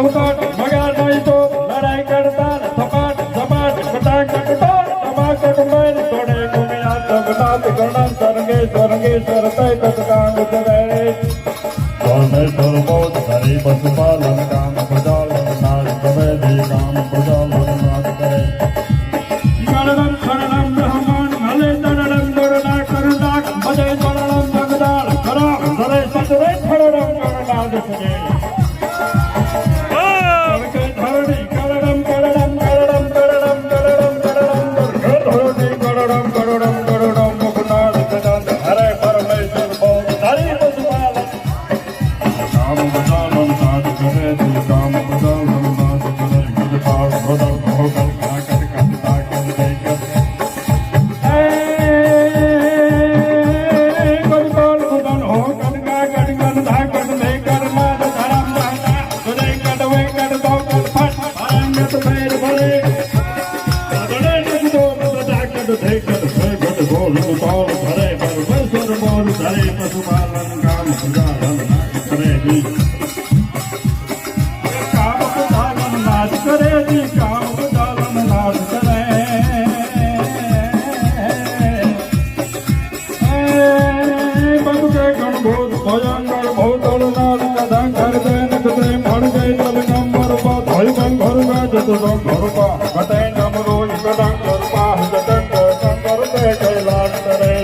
उलट भगा नहीं तो लड़ाई करता थपाट झपाट फटाक फटाक धमाक कुंबेर थोड़े घूमिया सब नाच करना सरगे सरगे सरते कटकांग सरे तोड़े तोड़ो सरे पशुपालन काम प्रजालन नाच करे भी काम प्रजालन नाच करे। गणगण शरणम ब्रह्मण हले तरणम दौड़ना करनाक बजे तरणम भगदान खराब सरे सतरे खड़म करनाक सजे। લો બોલ ધરે પરમેશ્વર બોલ ધરે પશુપાલન કામ સુધારન કરે જી કામ સુધારન નાશ કરે જી કામ સુધારન નાશ કરે બધું ગણભૂત ભયંકર ભૌતળ નાશ કદા કર દે નખ દે મણ ગઈ તલ નંબર પર ભય ભંગ ભરવા જતો ભરવા કટે Hare